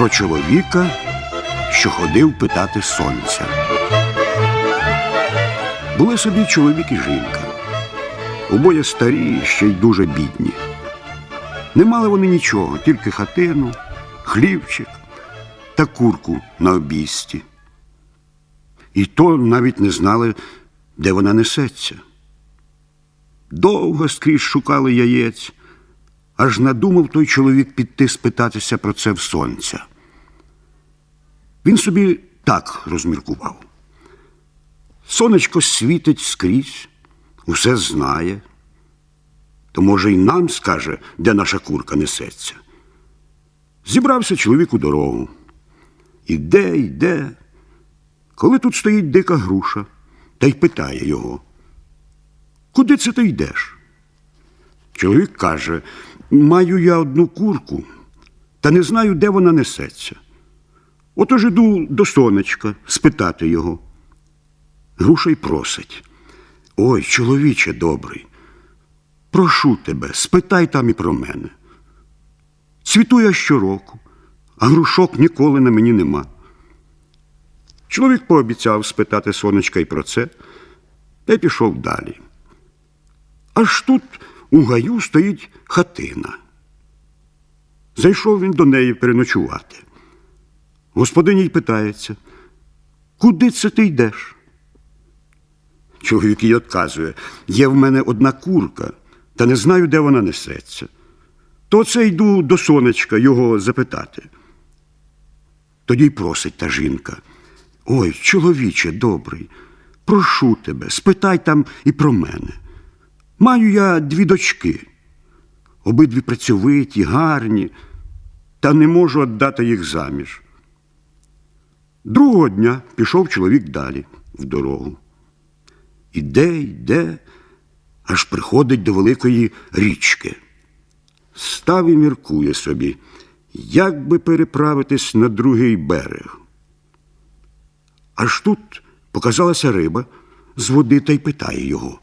про чоловіка, що ходив питати сонця. Були собі чоловік і жінка. Обоє старі, ще й дуже бідні. Не мали вони нічого, тільки хатину, хлівчик та курку на обійсті. І то навіть не знали, де вона несеться. Довго скрізь шукали яєць, аж надумав той чоловік піти спитатися про це в сонця. Він собі так розміркував. Сонечко світить скрізь, усе знає. То, може, й нам скаже, де наша курка несеться. Зібрався чоловік у дорогу. Іде, йде. Коли тут стоїть дика груша, та й питає його, куди це ти йдеш? Чоловік каже, маю я одну курку, та не знаю, де вона несеться. Отож іду до сонечка спитати його. Груша й просить. Ой, чоловіче добрий, прошу тебе, спитай там і про мене. Цвіту я щороку, а грушок ніколи на мені нема. Чоловік пообіцяв спитати сонечка й про це, та й пішов далі. Аж тут у гаю стоїть хатина. Зайшов він до неї переночувати. Господиня й питається, куди це ти йдеш? Чоловік їй отказує, є в мене одна курка, та не знаю, де вона несеться. То це йду до сонечка його запитати. Тоді й просить та жінка. Ой, чоловіче добрий, прошу тебе, спитай там і про мене. Маю я дві дочки, обидві працьовиті, гарні, та не можу віддати їх заміж. Другого дня пішов чоловік далі в дорогу. Іде, йде, аж приходить до великої річки. Став і міркує собі, як би переправитись на другий берег. Аж тут показалася риба з води та й питає його,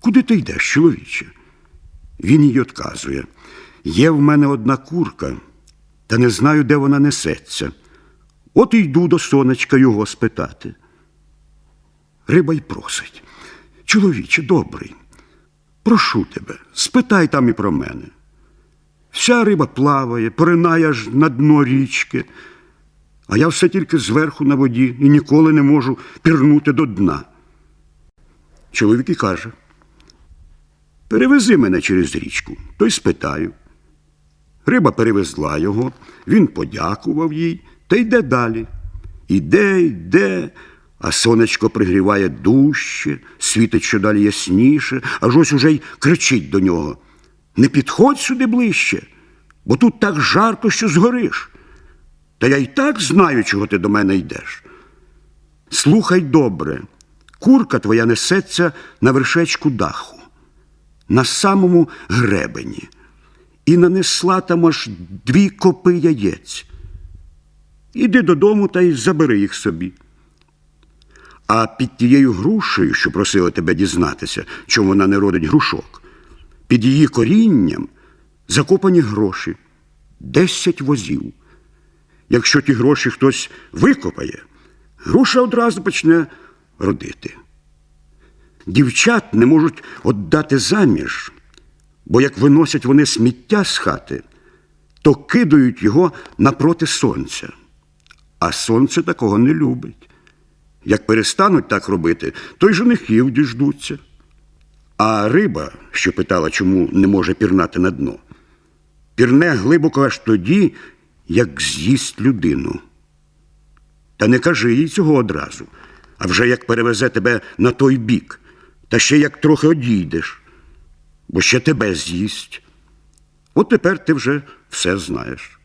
куди ти йдеш, чоловіче? Він їй отказує, є в мене одна курка, та не знаю, де вона несеться. От і йду до сонечка його спитати. Риба й просить. Чоловіче добрий, прошу тебе, спитай там і про мене. Вся риба плаває, поринає аж на дно річки, а я все тільки зверху на воді і ніколи не можу пірнути до дна. Чоловік і каже, перевези мене через річку, то й спитаю. Риба перевезла його, він подякував їй та йде далі. Іде, йде, а сонечко пригріває дужче, світить що далі ясніше, аж ось уже й кричить до нього. Не підходь сюди ближче, бо тут так жарко, що згориш. Та я й так знаю, чого ти до мене йдеш. Слухай добре, курка твоя несеться на вершечку даху, на самому гребені, і нанесла там аж дві копи яєць. Іди додому та й забери їх собі. А під тією грушею, що просила тебе дізнатися, чому вона не родить грушок, під її корінням закопані гроші, десять возів. Якщо ті гроші хтось викопає, груша одразу почне родити. Дівчат не можуть віддати заміж, бо як виносять вони сміття з хати, то кидають його напроти сонця. А сонце такого не любить. Як перестануть так робити, то й женихів діждуться. А риба, що питала, чому не може пірнати на дно, пірне глибоко аж тоді, як з'їсть людину. Та не кажи їй цього одразу, а вже як перевезе тебе на той бік, та ще як трохи одійдеш, бо ще тебе з'їсть. От тепер ти вже все знаєш.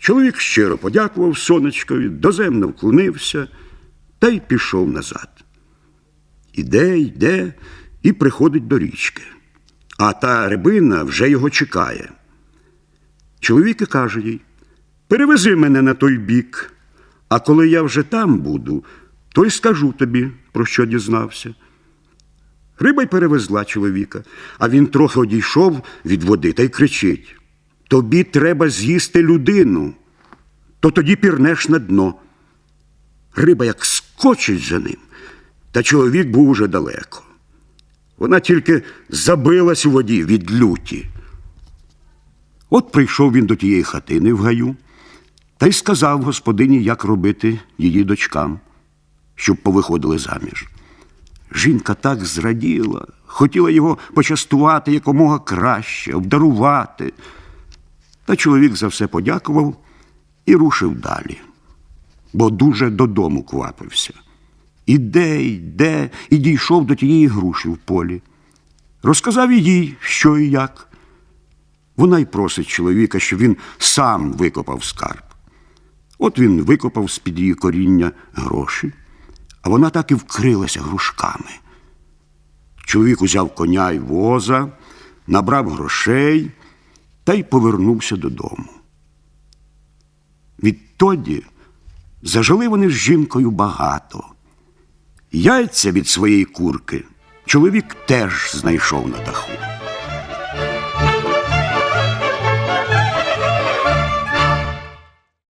Чоловік щиро подякував сонечкові, доземно вклонився та й пішов назад. Іде, йде і приходить до річки. А та рибина вже його чекає. Чоловік і каже їй: перевези мене на той бік, а коли я вже там буду, то й скажу тобі, про що дізнався. Риба й перевезла чоловіка, а він трохи одійшов від води та й кричить: Тобі треба з'їсти людину. то тоді пірнеш на дно. Риба як скочить за ним, та чоловік був уже далеко. Вона тільки забилась у воді від люті. От прийшов він до тієї хатини в гаю та й сказав господині, як робити її дочкам, щоб повиходили заміж. Жінка так зраділа, хотіла його почастувати якомога краще, обдарувати. Та чоловік за все подякував і рушив далі, бо дуже додому квапився. Іде, йде, і дійшов до тієї груші в полі. Розказав їй, що і як. Вона й просить чоловіка, щоб він сам викопав скарб. От він викопав з-під її коріння гроші, а вона так і вкрилася грушками. Чоловік узяв коня й воза, набрав грошей та й повернувся додому. Відтоді зажили вони з жінкою багато. Яйця від своєї курки чоловік теж знайшов на даху.